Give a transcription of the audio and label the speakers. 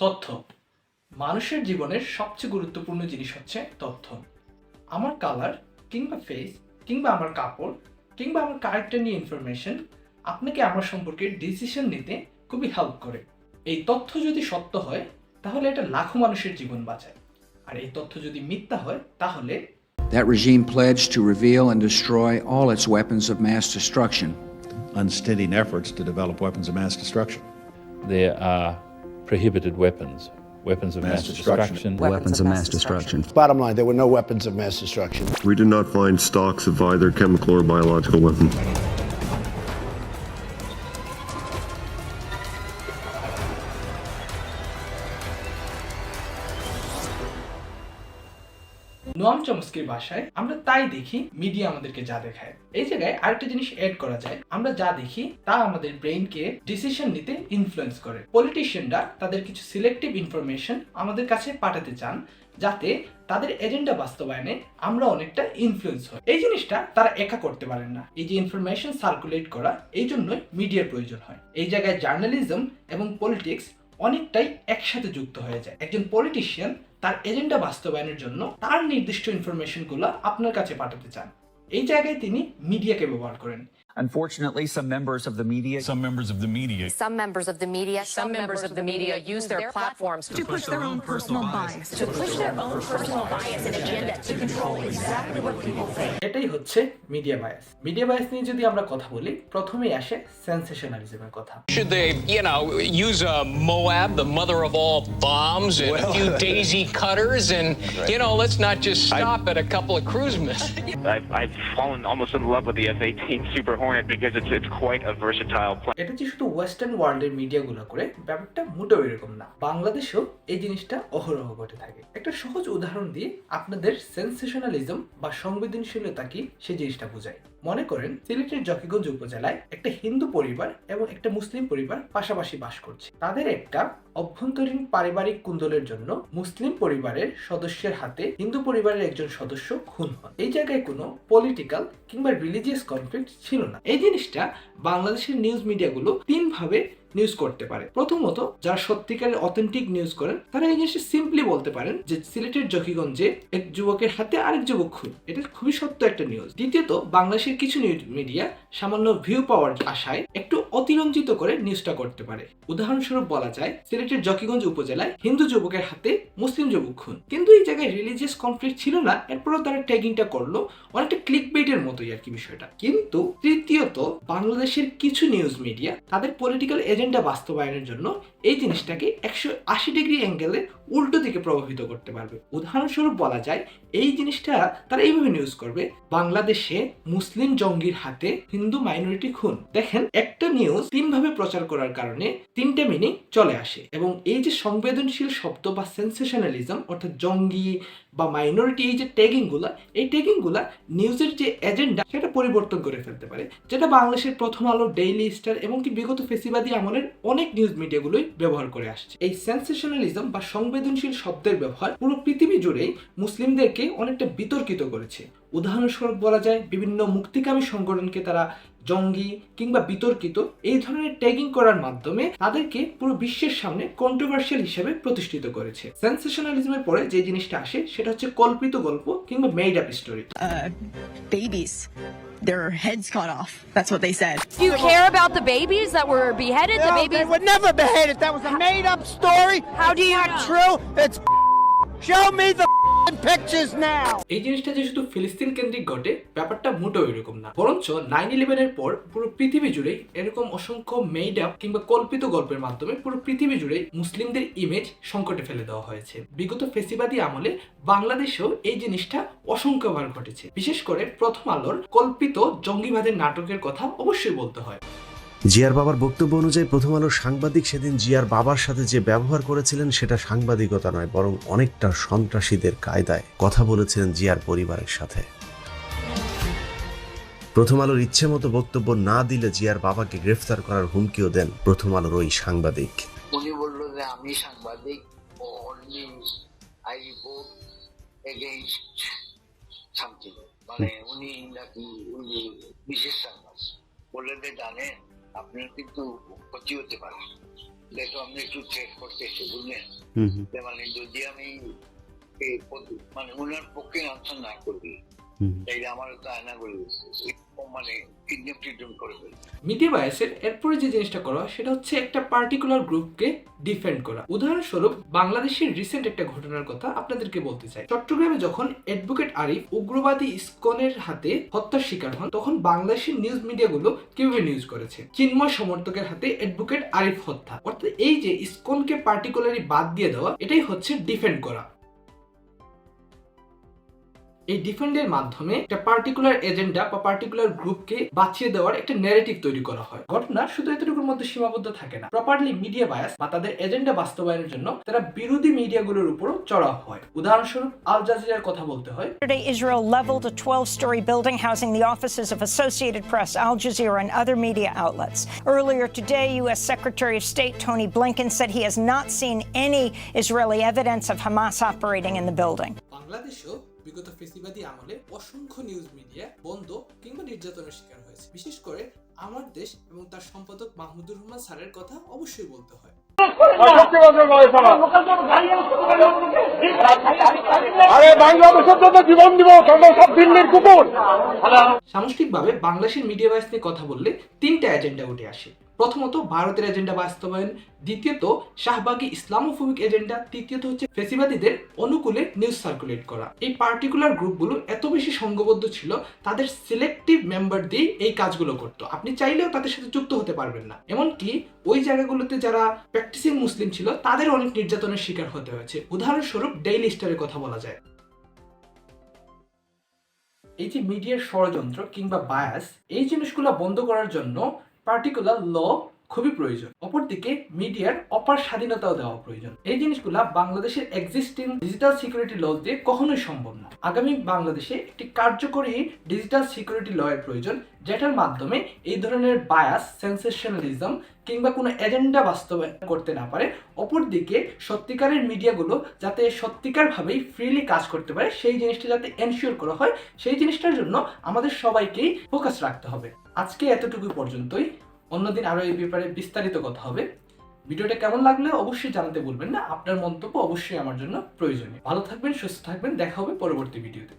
Speaker 1: তথ্য মানুষের জীবনের সবচেয়ে গুরুত্বপূর্ণ জিনিস হচ্ছে তথ্য আমার কালার কিংবা ফেস কিংবা আমার কাপড় কিংবা আমার ক্যারেক্টার নিয়ে ইনফরমেশন আপনাকে আমার সম্পর্কে ডিসিশন নিতে খুবই হেল্প করে এই তথ্য যদি সত্য হয় তাহলে এটা লাখো মানুষের জীবন বাঁচায় আর এই তথ্য যদি মিথ্যা হয় তাহলে
Speaker 2: That regime pledged to reveal and destroy all its weapons of mass destruction.
Speaker 3: unsteady efforts to develop weapons of mass destruction.
Speaker 4: there are prohibited weapons, weapons of
Speaker 3: Mass
Speaker 4: mass,
Speaker 3: destruction.
Speaker 4: destruction.
Speaker 5: weapons of mass destruction.
Speaker 6: Bottom line, there were no weapons of mass destruction.
Speaker 7: We did not find stocks of either chemical or biological weapons.
Speaker 1: Noam চমস্কির ভাষায় আমরা তাই দেখি media আমাদেরকে যা দেখায়। এই জায়গায় আরেকটা জিনিস এড করা যায়। আমরা যা দেখি, তা আমাদের ব্রেইনকে ডিসিশন নিতে ইনফ্লুয়েন্স করে। পলিটিশিয়ানরা তাদের কিছু সিলেক্টিভ ইনফরমেশন আমাদের কাছে পাঠাতে চান, যাতে তাদের এজেন্ডা বাস্তবায়নে আমরা অনেকটা ইনফ্লুয়েন্স হই। এই জিনিসটা তারা একা করতে পারেন না। এই যে ইনফরমেশন সার্কুলেট করা, এই জন্যই মিডিয়ার প্রয়োজন হয়। এই জায়গায় জার্নালিজম এবং পলিটিক্স অনেকটাই একসাথে যুক্ত হয়ে যায়। একজন পলিটিশিয়ান তার এজেন্ডা বাস্তবায়নের জন্য তার নির্দিষ্ট ইনফরমেশনগুলো আপনার কাছে পাঠাতে চান। এই জায়গায় তিনি মিডিয়াকে ব্যবহার করেন।
Speaker 8: Unfortunately, some members of the media
Speaker 9: Some members of the media
Speaker 10: Some members of the media,
Speaker 11: Some members of the media use their platforms to push their own personal bias.
Speaker 10: to push their own personal bias and agenda to control exactly what people think.
Speaker 1: এটাই হচ্ছে media bias media bias নিয়ে যদি আমরা কথা বলি প্রথমেই আসে সেন্সেশনালিজমের কথা
Speaker 9: Should they, you know, use a Moab, the mother of all bombs, and a few daisy cutters, and you know, let's not just stop at a couple of cruise missiles.
Speaker 12: I've, I've fallen almost in love with the F-18 Super Hornet because it's it's quite a versatile plane.
Speaker 1: এটা যে শুধু western ওয়ার্ল্ডের মিডিয়াগুলো করে, ব্যাপারটা মোটেও এরকম না। বাংলাদেশেও এই জিনিসটা অহরহ ঘটে থাকে। একটা সহজ উদাহরণ দিয়ে আপনাদের সেন্সেশনালিজম বা সংবেদনশীলতা কি সেই জিনিসটা বোঝায় মনে করেন, সিলেটের জকিগঞ্জ উপজেলায় একটা হিন্দু পরিবার এবং একটা মুসলিম পরিবার পাশাপাশি বাস করছে। তাদের একটা অভ্যন্তরীণ পারিবারিক কুন্দলের জন্য মুসলিম পরিবারের সদস্যের হাতে হিন্দু পরিবারের একজন সদস্য খুন হন এই জায়গায় কোনো পলিটিক্যাল কিংবা রিলিজিয়াস কনফ্লিক্ট ছিল না। এই জিনিসটা বাংলাদেশের নিউজ মিডিয়াগুলো তিন ভাবে নিউজ করতে পারে। প্রথমত, যারা সত্যিকারের অথেন্টিক নিউজ করেন, তারা এই জিনিসটা সিম্পলি বলতে পারেন যে সিলেটের জকিগঞ্জে এক যুবকের হাতে আরেক যুবক খুন। এটা খুবই সত্য একটা নিউজ দ্বিতীয়ত, বাংলাদেশের কিছু নিউজ মিডিয়া সামান্য ভিউ পাওয়ার আশায় একটু অতিরঞ্জিত করে নিউজটা করতে পারে। উদাহরণস্বরূপ বলা যায়, সিলেটের জকিগঞ্জ উপজেলায় হিন্দু যুবকের হাতে মুসলিম যুবক খুন। কিন্তু এই জায়গায় রিলিজিয়াস কনফ্লিক্ট ছিল না, এরপরও তারা ট্যাগিংটা করল, অনেকটা ক্লিক বেইটের মতোই আর কি বিষয়টা। কিন্তু তৃতীয়ত, বাংলাদেশের কিছু নিউজ মিডিয়া তাদের পলিটিক্যাল এজেন্ডা বাস্তবায়নের জন্য এই জিনিসটাকে একশো আশি ডিগ্রি অ্যাঙ্গেলে উল্টো দিকে প্রভাবিত করতে পারবে। উদাহরণস্বরূপ বলা যায়, এই জিনিসটা তারা এইভাবে নিউজ করবে, বাংলাদেশে মুসলিম জঙ্গির হাতে হিন্দু মাইনরিটি খুন। দেখেন, একটা নিউজ তিন ভাবে প্রচার করার কারণে তিনটে মিনিং চলে আসে এবং এই যে সংবেদনশীল শব্দ বা সেন্সেশনালিজম অর্থাৎ জঙ্গি বা মাইনরিটি এই যে ট্যাগিংগুলা, এই ট্যাগিংগুলা নিউজের যে এজেন্ডা সেটা পরিবর্তন করে ফেলতে পারে। যেটা বাংলাদেশের প্রথম আলো ডেইলি স্টার এবং কি বিগত ফেসিবাদী আমলের অনেক নিউজ মিডিয়াগুলোই ব্যবহার করে আসছে। এই সেন্সেশনালিজম বা সংবেদনশীল শব্দের ব্যবহার পুরো পৃথিবী জুড়েই মুসলিমদেরকে অনেকটা বিতর্কিত করেছে। উদাহরণস্বরূপ বলা যায়, বিভিন্ন মুক্তিকামী সংগঠনকে তারা জঙ্গি কিংবা বিতর্কিত এই ধরনের ট্যাগিং করার মাধ্যমে তাদেরকে পুরো বিশ্বের সামনে কন্ট্রোভার্সিয়াল হিসেবে প্রতিষ্ঠিত করেছে। সেন্সেশনালিজমের পরে যে জিনিসটা আসে, সেটা হচ্ছে কল্পিত গল্প কিংবা made up
Speaker 11: story their heads cut off. That's what they said.
Speaker 10: Do you care about the babies that were beheaded? the babies.
Speaker 6: were never beheaded. That was a made-up story.
Speaker 10: How do you
Speaker 6: not
Speaker 10: know?
Speaker 6: true. It's show me the pictures now.
Speaker 1: এই জিনিসটা যে শুধু ফিলিস্তিন কেন্দ্রিক ঘটে, ব্যাপারটা মোটেও এরকম না। বরঞ্চ নাইন ইলেভেনের পর পুরো পৃথিবী জুড়ে এরকম অসংখ্য মেড আপ কিংবা কল্পিত গল্পের মাধ্যমে পুরো পৃথিবী জুড়ে মুসলিমদের ইমেজ সংকটে ফেলে দেওয়া হয়েছে। বিগত ফেসিবাদী আমলে বাংলাদেশেও এই জিনিসটা অসংখ্যবার ঘটেছে। বিশেষ করে প্রথম আলোর কল্পিত জঙ্গিবাদের নাটকের কথা অবশ্যই বলতে হয়।
Speaker 13: জিয়ার বাবার বক্তব্য অনুযায়ী প্রথম আলোর সাংবাদিক সেদিন জিয়ার বাবার সাথে যে ব্যবহার করেছিলেন সেটা সাংবাদিকতা নয়, বরং অনেকটা সন্ত্রাসীদের কায়দায় কথা বলেছিলেন জিয়ার পরিবারের সাথে। প্রথম আলোর ইচ্ছে মতো বক্তব্য না দিলে জিয়ার বাবাকে গ্রেফতার করার হুমকিও দেন প্রথম আলোর ওই সাংবাদিক।
Speaker 5: উনি বলল যে আমি সাংবাদিক মানে বিশেষ সাংবাদিক। জানেন আপনার কিন্তু ক্ষতি হতে পারে। দেখো আমি একটু চেক করতেছি বুঝলেন? মানে যদি আমি মানে ওনার পক্ষে আনসার না করি
Speaker 13: তাই
Speaker 5: তাইলে আমার তো আয়না করে মানে
Speaker 1: মিডিয়া বায়াসের এরপরে যে জিনিসটা করা সেটা হচ্ছে একটা পার্টিকুলার গ্রুপকে ডিফেন্ড করা। উদাহরণস্বরূপ, বাংলাদেশের রিসেন্ট একটা ঘটনার কথা আপনাদেরকে বলতে চাই। চট্টগ্রামে যখন অ্যাডভোকেট আরিফ উগ্রবাদী ইসকনের হাতে হত্যার শিকার হন, তখন বাংলাদেশের নিউজ মিডিয়াগুলো কীভাবে নিউজ করেছে? চিন্ময় সমর্থকের হাতে অ্যাডভোকেট আরিফ হত্যা। অর্থাৎ এই যে ইসকনকে পার্টিকুলারলি বাদ দিয়ে দেওয়া, এটাই হচ্ছে ডিফেন্ড করা। এই ডিফেন্ডের মাধ্যমে একটা পার্টিকুলার এজেন্ডা বা পার্টিকুলার গ্রুপকে বাঁচিয়ে দেওয়ার একটা ন্যারেটিভ তৈরি করা হয় ঘটনা শুধু এতটুকুর মধ্যে সীমাবদ্ধ থাকে না প্রপারলি মিডিয়া বায়াস বা তাদের এজেন্ডা বাস্তবায়নের জন্য তারা বিরোধী মিডিয়াগুলোর উপরও চড়াও হয় উদাহরণস্বরূপ আল জাজিরার কথা বলতে হয়
Speaker 10: Yesterday, Israel leveled a 12 story building housing the offices of Associated Press, Al Jazeera, and other media outlets. Earlier today, U.S. Secretary of State Tony Blinken said he has not seen any Israeli evidence of Hamas operating in the building.
Speaker 1: বাংলাদেশও বিগত ফেসিবাদী আমলে অসংখ্য news media বন্ধ কিংবা নির্যাতনের শিকার হয়েছে। বিশেষ করে আমার দেশ এবং তার সম্পাদক মাহমুদুর রহমান স্যারের কথা অবশ্যই বলতে হয়। সামষ্টিকভাবে বাংলাদেশের মিডিয়া বায়াস নিয়ে কথা বললে তিনটা এজেন্ডা উঠে আসে। প্রথমত ভারতের এজেন্ডা বাস্তবায়ন, দ্বিতীয়ত শাহবাগী ইসলামোফোবিক এজেন্ডা তৃতীয়ত হচ্ছে ফেসিবাদীদের অনুকূলে নিউজ সার্কুলেট করা। এই পার্টিকুলার গ্রুপগুলো এত বেশি সংঘবদ্ধ ছিল, তাদের সিলেক্টিভ মেম্বার দিয়ে এই কাজগুলো করতো। আপনি চাইলেও তাদের সাথে যুক্ত হতে পারবেন না। এমনকি ওই জায়গাগুলোতে যারা প্র্যাকটিসিং মুসলিম ছিল, তাদের অনেক নির্যাতনের শিকার হতে হয়েছে। উদাহরণস্বরূপ ডেইলি স্টারের কথা বলা যায়। এই যে মিডিয়ার ষড়যন্ত্র কিংবা বায়াস এই জিনিসগুলো বন্ধ করার জন্য পার্টিকুলার ল খুবই প্রয়োজন। অপরদিকে, মিডিয়ার অপার স্বাধীনতাও দেওয়া প্রয়োজন। এই জিনিসগুলা বাংলাদেশের এক্সিস্টিং ডিজিটাল সিকিউরিটি ল দিয়ে কখনোই সম্ভব না। আগামী বাংলাদেশে একটি কার্যকরী ডিজিটাল সিকিউরিটি ল এর প্রয়োজন, যেটার মাধ্যমে এই ধরনের বায়াস সেন্সেশনালিজম কিংবা কোনো এজেন্ডা বাস্তবায়ন করতে না পারে। অপরদিকে, সত্যিকারের মিডিয়াগুলো যাতে সত্যিকারভাবেই ফ্রিলি কাজ করতে পারে, সেই জিনিসটা যাতে এনশিওর করা হয়, সেই জিনিসটার জন্য আমাদের সবাইকেই ফোকাস রাখতে হবে। আজকে এতটুকু পর্যন্তই। অন্যদিন আরও এই ব্যাপারে বিস্তারিত কথা হবে। ভিডিওটা কেমন লাগলে অবশ্যই জানাতে বলবেন না। আপনার মন্তব্য অবশ্যই আমার জন্য প্রয়োজনীয়। ভালো থাকবেন, সুস্থ থাকবেন। দেখা হবে পরবর্তী ভিডিওতে।